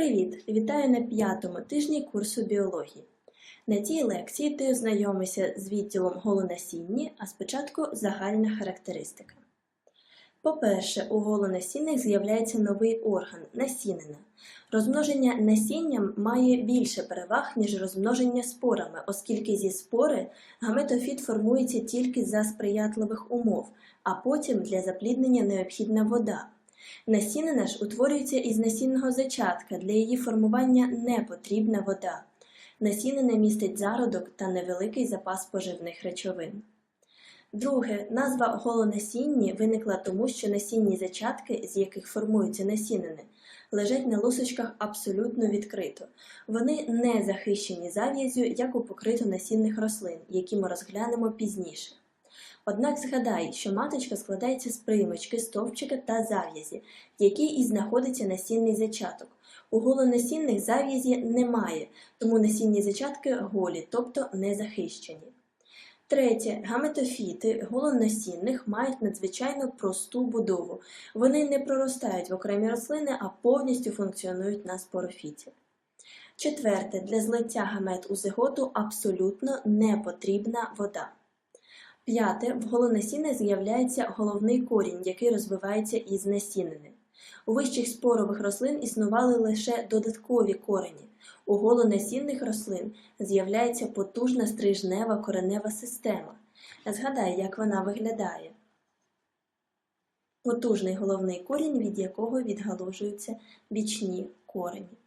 Привіт! Вітаю на п'ятому тижні курсу біології. На цій лекції ти ознайомишся з відділом голонасінні, а спочатку загальна характеристика. По-перше, у голонасінних з'являється новий орган насінина. Розмноження насінням має більше переваг, ніж розмноження спорами, оскільки зі спори гаметофіт формується тільки за сприятливих умов, а потім для запліднення необхідна вода. Насінина ж утворюється із насінного зачатка, для її формування не потрібна вода. Насінина містить зародок та невеликий запас поживних речовин. Друге, назва голонасінні виникла тому, що насінні зачатки, з яких формуються насінини, лежать на лусочках абсолютно відкрито. Вони не захищені зав'язю, як у покрито насінних рослин, які ми розглянемо пізніше. Однак згадай, що маточка складається з примочки, стовпчика та зав'язі, в якій і знаходиться насінний зачаток. У голонасінних зав'язі немає, тому насінні зачатки голі, тобто не захищені. Третє, гаметофіти голонасінних мають надзвичайно просту будову. Вони не проростають в окремі рослини, а повністю функціонують на спорофіті. Четверте, для злиття гамет у зиготу абсолютно не потрібна вода. П'яте, в голонасіння з'являється головний корінь, який розвивається із насінини. У вищих спорових рослин існували лише додаткові корені. У голонасінних рослин з'являється потужна стрижнева коренева система. Згадай, як вона виглядає. Потужний головний корінь, від якого відгалужуються бічні корені.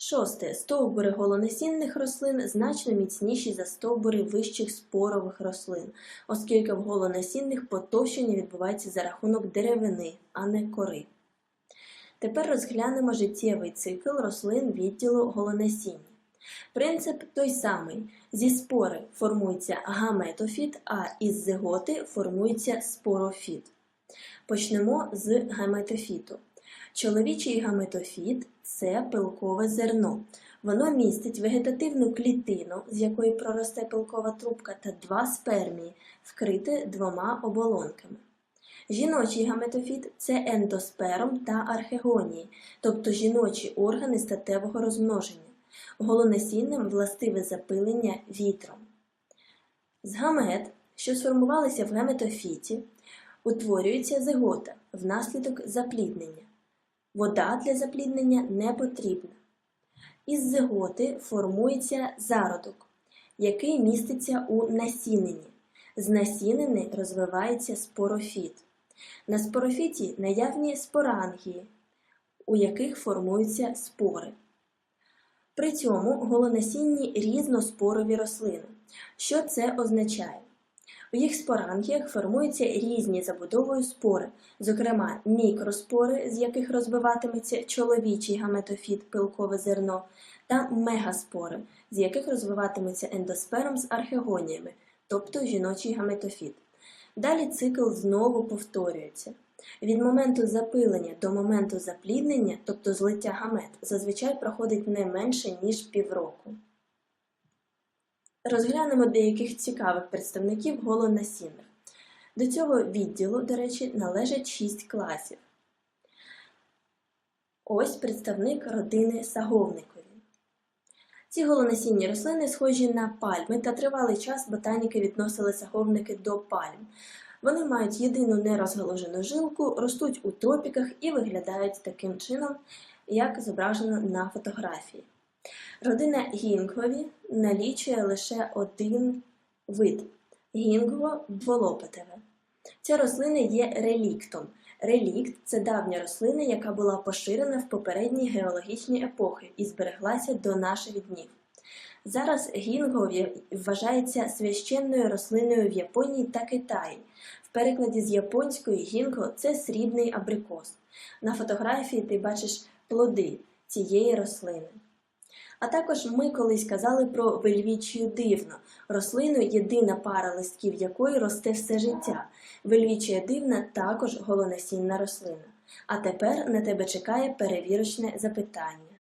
Шосте. Стовбури голонасінних рослин значно міцніші за стовбури вищих спорових рослин, оскільки в голонасінних потовщення відбувається за рахунок деревини, а не кори. Тепер розглянемо життєвий цикл рослин відділу голонасіння. Принцип той самий. Зі спори формується гаметофіт, а із зиготи формується спорофіт. Почнемо з гаметофіту. Чоловічий гаметофіт це пилкове зерно. Воно містить вегетативну клітину, з якої проросте пилкова трубка, та два спермії, вкрите двома оболонками. Жіночий гаметофіт це ендосперм та архегонії, тобто жіночі органи статевого розмноження. Голонасінним властиве запилення вітром. З гамет, що сформувалися в гаметофіті, утворюється зигота внаслідок запліднення. Вода для запліднення не потрібна. Із зиготи формується зародок, який міститься у насінині. З насінини розвивається спорофіт. На спорофіті наявні спорангії, у яких формуються спори. При цьому голонасінні різноспорові рослини. Що це означає? У їх спорангіях формуються різні забудовою спори, зокрема мікроспори, з яких розвиватиметься чоловічий гаметофіт пилкове зерно, та мегаспори, з яких розвиватиметься ендосперм з архегоніями, тобто жіночий гаметофіт. Далі цикл знову повторюється. Від моменту запилення до моменту запліднення, тобто злиття гамет, зазвичай проходить не менше, ніж півроку. Розглянемо деяких цікавих представників голонасінних. До цього відділу, до речі, належать 6 класів. Ось представник родини саговникові. Ці голонасінні рослини схожі на пальми, та тривалий час ботаніки відносили саговники до пальм. Вони мають єдину нерозгалужену жилку, ростуть у тропіках і виглядають таким чином, як зображено на фотографії. Родина гінгвові налічує лише один вид гінгво дволопатеве. Ця рослина є реліктом. Релікт це давня рослина, яка була поширена в попередні геологічні епохи і збереглася до наших днів. Зараз гінго вважається священною рослиною в Японії та Китаї. В перекладі з японської гінго це срібний абрикос. На фотографії ти бачиш плоди цієї рослини. А також ми колись казали про вельвічію дивно, рослину, єдина пара листків якої росте все життя. Вельвічія дивна також голонасінна рослина. А тепер на тебе чекає перевірочне запитання.